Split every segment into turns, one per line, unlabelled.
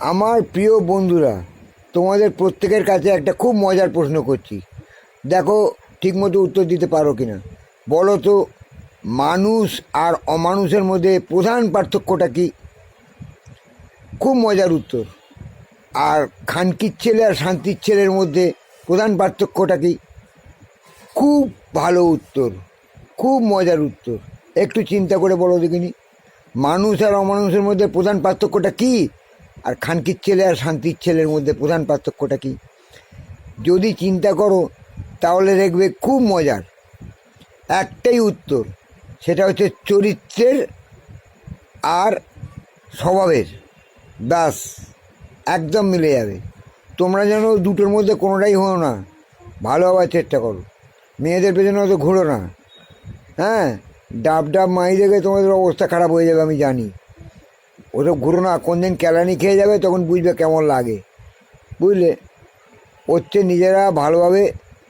আমার প্রিয় বন্ধুরা, তোমাদের প্রত্যেকের কাছে একটা খুব মজার প্রশ্ন করছি। দেখো, ঠিকমতো উত্তর দিতে পারো কি না বলো তো, মানুষ আর অমানুষের মধ্যে প্রধান পার্থক্যটা কি? খুব মজার উত্তর। আর খানকির ছেলে আর শান্তির ছেলের মধ্যে প্রধান পার্থক্যটা কি? খুব ভালো উত্তর। খুব মজার উত্তর। একটু চিন্তা করে বলো দেখিনি। মানুষ আর অমানুষের মধ্যে প্রধান পার্থক্যটা কি? আর খানকির ছেলে আর শান্তির ছেলের মধ্যে প্রধান পার্থক্যটা কি? যদি চিন্তা করো, তাহলে দেখবে খুব মজার। একটাই উত্তর, সেটা হচ্ছে চরিত্রের আর স্বভাবের। ব্যাস, একদম মিলে যাবে। তোমরা যেন দুটোর মধ্যে কোনোটাই হও না। ভালো হওয়ার চেষ্টা করো। মেয়েদের পেছনে অত ঘুরো না। হ্যাঁ ডাব ডাব মাই দেখে তোমাদের অবস্থা খারাপ হয়ে যাবে, আমি জানি। ওসব ঘুরো না কোন দিন ক্যালানি খেয়ে যাবে তখন বুঝবে কেমন লাগে। বুঝলে? হচ্ছে নিজেরা ভালোভাবে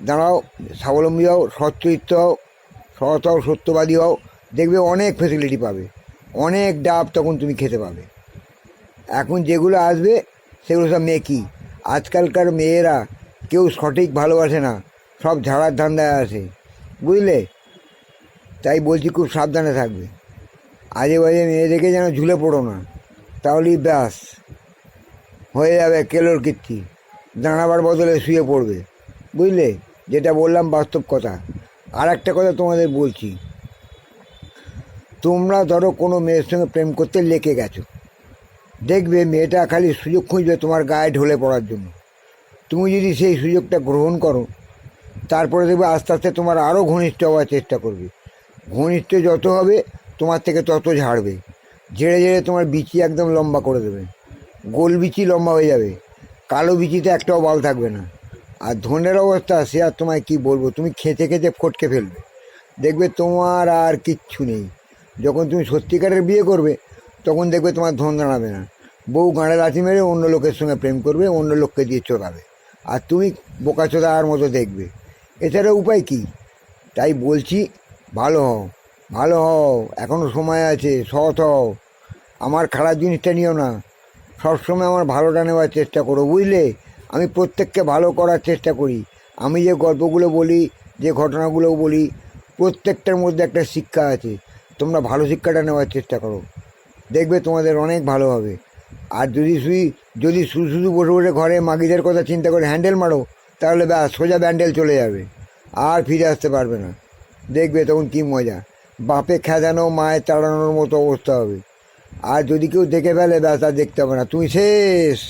দাঁড়াও, স্বাবলম্বী হও সচ্চরিত্র হও, সৎ হও, সত্যবাদী হও, দেখবে অনেক ফেসিলিটি পাবে। অনেক ডাব তখন তুমি খেতে পাবে। এখন যেগুলো আসবে, সেগুলো সব মেকি আজকালকার মেয়েরা কেউ সঠিক ভালোবাসে না, সব ঝাড়ার ধান্দায় আসে। বুঝলে? তাই বলছি খুব সাবধানে থাকবে। আজে বাজে মেয়ে দেখে যেন ঝুলে পড়ো না। তাহলেই ব্যাস। হয়ে যাবে কেলোর কীর্তি দাঁড়াবার বদলে শুয়ে পড়বে। বুঝলে? যেটা বললাম বাস্তব কথা। আর একটা কথা তোমাদের বলছি। তোমরা ধরো কোনো মেয়ের সঙ্গে প্রেম করতে লেকে গেছো। দেখবে মেয়েটা খালি সুযোগ খুঁজবে তোমার গায়ে ঢলে পড়ার জন্য। তুমি যদি সেই সুযোগটা গ্রহণ করো, তারপরে দেখবে আস্তে আস্তে তোমার আরও ঘনিষ্ঠ হওয়ার চেষ্টা করবে। ঘনিষ্ঠ যত হবে, তোমার থেকে তত ঝাড়বে। ঝেড়ে ঝেড়ে তোমার বিচি একদম লম্বা করে দেবে। গোল বিচি লম্বা হয়ে যাবে। কালো বিচিতে একটাও বাল থাকবে না। আর ধনের অবস্থা সে আর তোমায় কী বলব? তুমি খেতে খেতে ফটকে ফেলবে। দেখবে তোমার আর কিচ্ছু নেই। যখন তুমি সত্যিকারের বিয়ে করবে, তখন দেখবে তোমার ধন দাঁড়াবে না। বউ গাঁড়ে লাথি মেরে অন্য লোকের সঙ্গে প্রেম করবে, অন্য লোককে দিয়ে চড়াবে আর তুমি বোকা চোদার মতো দেখবে। এছাড়া উপায় কি? তাই বলছি, ভালো হও। ভালো হও। এখনও সময় আছে, সৎ হও। আমার খারাপ জিনিসটা নিও না। সবসময় আমার ভালোটা নেওয়ার চেষ্টা করো, বুঝলে? আমি প্রত্যেককে ভালো করার চেষ্টা করি। আমি যে গল্পগুলো বলি, যে ঘটনাগুলো বলি, প্রত্যেকটার মধ্যে একটা শিক্ষা আছে। তোমরা ভালো শিক্ষাটা নেওয়ার চেষ্টা করো। দেখবে তোমাদের অনেক ভালো হবে। আর যদি শুধু যদি শুধু শুধু বসে বসে ঘরে মাগিদের কথা চিন্তা করে হ্যান্ডেল মারো, তাহলে ব্যাস, সোজা ব্যান্ডেল চলে যাবে। আর ফিরে আসতে পারবে না। দেখবে তখন কী মজা। বাপে খেদানো, মায়ের তাড়ানোর মতো অবস্থা হবে। আর যদি কেউ দেখে ফেলে ব্যাস আর দেখতে হবে না। তুই শেষ।